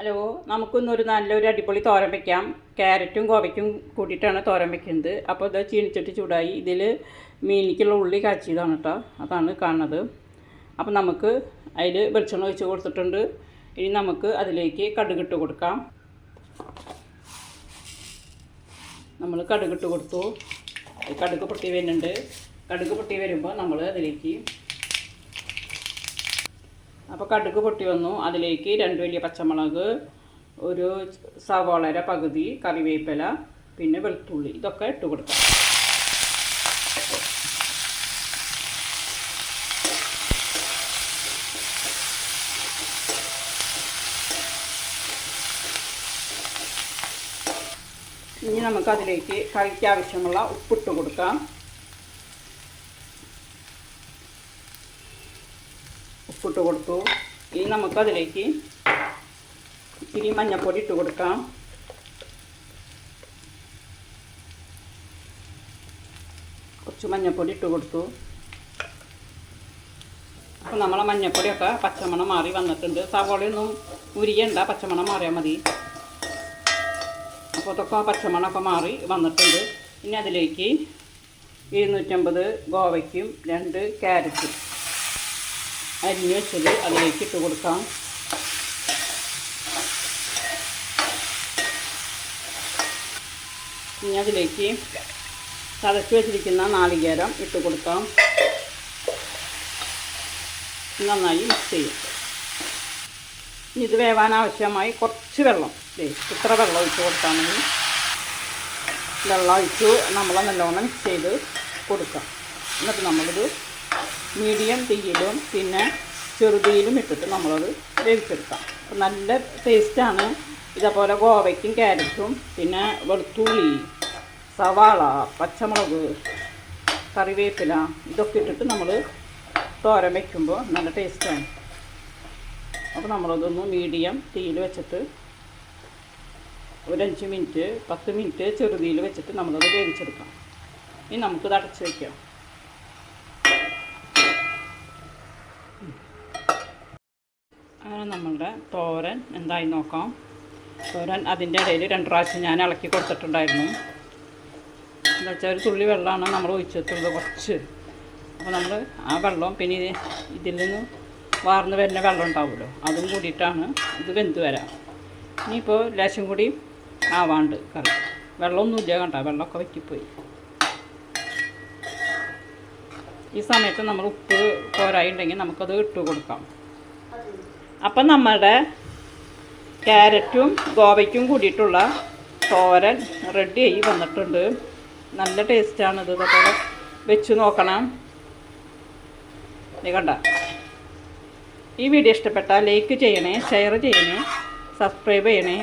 Hello നമുക്കിന്നൊരു നല്ലൊരു അടിപൊളി തോരൻ വയ്ക്കാം ക്യാരറ്റും കോവയ്ക്കും കൂട്ടിയിട്ടാണ് തോരൻ വയ്ക്കുന്നത് അപ്പോൾ ഇത് ചീണിച്ചിട്ട് ചൂടായി. ഇതിൽ മീനിക്കുള്ള ഉള്ളി കാച്ചിയതാണ് കേട്ടോ. അതാണ് കാണുന്നത്. അപ്പോൾ നമുക്ക് അതിൽ വെളിച്ചെണ്ണ ഒഴിച്ച് കൊടുത്തിട്ടുണ്ട്. ഇനി നമുക്ക് അതിലേക്ക് കടുകിട്ട് കൊടുക്കാം. നമ്മൾ കടുകിട്ട് കൊടുത്തു. കടുക് പൊട്ടി വരുന്നുണ്ട്. കടുക് പൊട്ടി വരുമ്പോൾ നമ്മൾ അതിലേക്ക് അപ്പോൾ കടുക് പൊട്ടി വന്നു. അതിലേക്ക് രണ്ട് വലിയ പച്ചമുളക് ഒരു സവോളര പകുതി കറിവേപ്പില പിന്നെ വെളുത്തുള്ളി. ഇതൊക്കെ ഇട്ട് കൊടുക്കാം. ഇനി നമുക്ക് അതിലേക്ക് കറിക്ക് ആവശ്യമുള്ള ഉപ്പിട്ട് കൊടുക്കാം. ഉപ്പിട്ട് കൊടുത്തു. ഇനി നമുക്കതിലേക്ക് ഇത്തിരി മഞ്ഞൾപ്പൊടി ഇട്ട് കൊടുക്കാം. കുറച്ച് മഞ്ഞൾപ്പൊടി ഇട്ട് കൊടുത്തു. അപ്പോൾ നമ്മളെ മഞ്ഞൾപ്പൊടിയൊക്കെ പച്ചമണം മാറി വന്നിട്ടുണ്ട്. സവോളയൊന്നും ഉരിയണ്ട പച്ചമണം മാറിയാൽ മതി. അപ്പോൾ അതൊക്കെ പച്ചമണമൊക്കെ മാറി വന്നിട്ടുണ്ട്. ഇനി അതിലേക്ക് ഇരുന്നൂറ്റമ്പത് ഗോവയ്ക്കും രണ്ട് ക്യാരറ്റും. അരിഞ്ഞ് വെച്ചത് അതിലേക്ക് ഇട്ട് കൊടുക്കാം. ഇനി അതിലേക്ക് ചതച്ച് വെച്ചിരിക്കുന്ന നാളികേരം ഇട്ട് കൊടുക്കാം. നന്നായി മിക്സ് ചെയ്യും. ഇനി ഇത് വേവാൻ ആവശ്യമായി കുറച്ച് വെള്ളം. ഇത്ര വെള്ളം ഒഴിച്ച് കൊടുത്താൽ മതി. വെള്ളം ഒഴിച്ച് നമ്മൾ നല്ലോണം മിക്സ് ചെയ്ത് കൊടുക്കാം. എന്നിട്ട് നമ്മളിത് മീഡിയം തീയിലും പിന്നെ ചെറുതീയിലും ഇട്ടിട്ട് നമ്മളത് വേവിച്ചെടുക്കാം. നല്ല ടേസ്റ്റാണ് ഇതേപോലെ ഗോവയ്ക്കും ക്യാരറ്റും പിന്നെ വെളുത്തുള്ളി സവാള പച്ചമുളക് കറിവേപ്പില ഇതൊക്കെ ഇട്ടിട്ട് നമ്മൾ തോരൻ വയ്ക്കുമ്പോൾ നല്ല ടേസ്റ്റാണ് അപ്പോൾ നമ്മളതൊന്ന് മീഡിയം തീയിൽ വെച്ചിട്ട് ഒരഞ്ച് മിനിറ്റ് പത്ത് മിനിറ്റ് ചെറുതീയിൽ വെച്ചിട്ട് നമ്മളത് വേവിച്ചെടുക്കാം. ഇനി നമുക്കിത് അടച്ച് വയ്ക്കാം അങ്ങനെ നമ്മളുടെ തോരൻ എന്തായി നോക്കാം. തോരൻ അതിന്റെ ഇടയിൽ രണ്ട് പ്രാവശ്യം ഞാൻ ഇളക്കി കൊടുത്തിട്ടുണ്ടായിരുന്നു. എന്താ വെച്ചാൽ ഒരു തുള്ളി വെള്ളമാണ് നമ്മൾ ഒഴിച്ചെത്തുള്ളത് കുറച്ച്. അപ്പോൾ നമ്മൾ ആ വെള്ളം പിന്നെ ഇത് ഇതിൽ നിന്ന് വാർന്ന് വരുന്ന വെള്ളം ഉണ്ടാവുമല്ലോ അതും കൂടിയിട്ടാണ് ഇത് വെന്ത് വരാം. ഇനിയിപ്പോൾ ലേശം കൂടി ആവാണ്ട് കറി. വെള്ളമൊന്നുമില്ല കണ്ട വെള്ളമൊക്കെ വറ്റിപ്പോയി. ഈ സമയത്ത് നമ്മൾ ഉപ്പ് പോരായി ഉണ്ടെങ്കിൽ നമുക്കത് ഇട്ട് കൊടുക്കാം. അപ്പം നമ്മുടെ ക്യാരറ്റും ഗോവയ്ക്കും കൂടിയിട്ടുള്ള തോരൻ റെഡി ആയി വന്നിട്ടുണ്ട്. നല്ല ടേസ്റ്റാണ് ഇത്. ഇതേപോലെ വെച്ച് നോക്കണം. നീ കണ്ട. ഈ വീഡിയോ ഇഷ്ടപ്പെട്ടാൽ ലൈക്ക് ചെയ്യണേ ഷെയർ ചെയ്യണേ സബ്സ്ക്രൈബ് ചെയ്യണേ.